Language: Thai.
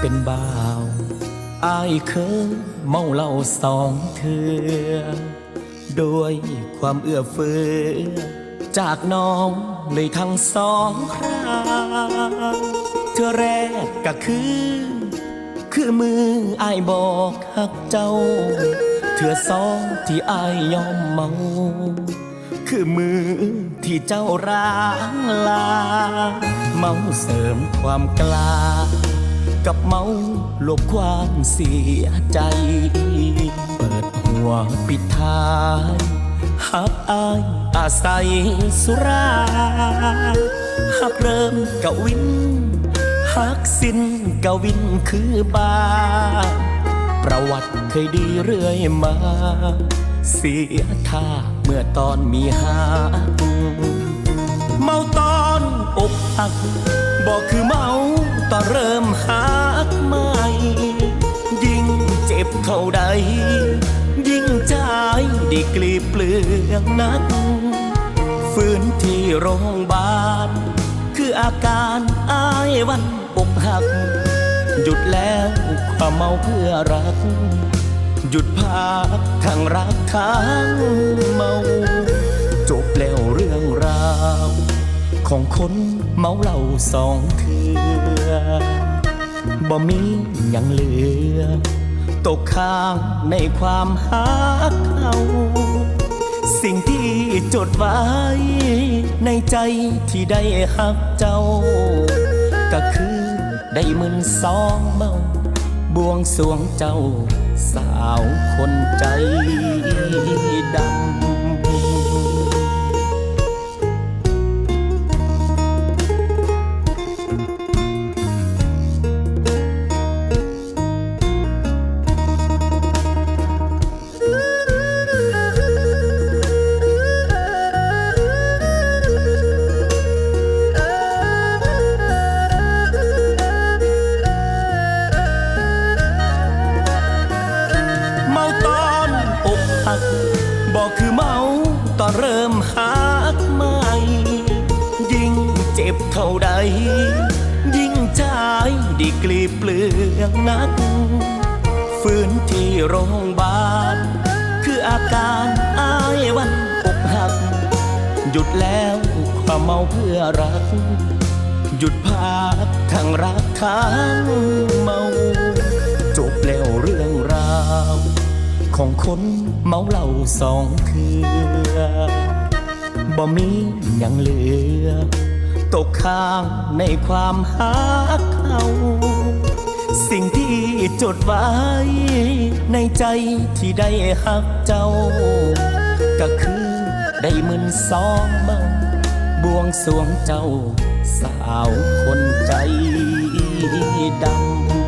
เป็นบ่าวอายเคยเมาเหล้าสองเทือโดยความเอื้อเฟื้อ จากน้องเลยทั้งสองครางเธอแรกก็คือ คือมืออายบอกหักเจ้าเถื่อสองที่อายยอมเมา คือมือที่เจ้าร้างลา เมาเสริมความกล้า กับเมาลบความเสียใจ เปิดหัวปิดท้ายหักอายอาศัยสุราหักเริ่มกวินหักสิ้นกวินคือบา ประวัติเคยดีเรื่อยมา เสียท่าเมื่อตอนมีหาเมาตอนอกหักบอกคือเมาตอนเริ่มหัก เท่าใด ยิ่งใจดีกลีบเปลืองนัก ฟื้นที่โรงพยาบาล คืออาการอายวันอกหัก หยุดแล้วความเมาเพื่อรัก หยุดพักทั้งรักทั้งเมา จบแล้วเรื่องราว ของคนเมาเหล้าสองเถือบ่มีหยังเหลือ ตกค้างในความหักเขาสิ่งที่จดไว้ ในใจที่ได้หักเจ้า ก็คือได้มึนสองเมาบวงสวงเจ้าสาวคนใจ กหักบอกคือเมาตอนเริ่มหักใหม่ ยิ่งเจ็บเท่าใด ยิ่งใจดีกลีเปลืองนัก ฟื้นที่โรงพยาบาล คืออาการอายวันอกหัก หยุดแล้วความเมาเพื่อรัก หยุดพักทั้งรักทั้งเมา จบแล้วเรื่อง ของคนเมาเหล้าสองเถือบ่มีหยังเหลือ ตกค้างในความหักเขาสิ่งที่จดไว้ ในใจที่ได้หักเจ้า ก็คือได้มึนสองเมาบวงสวงเจ้า สาวคนใจดำ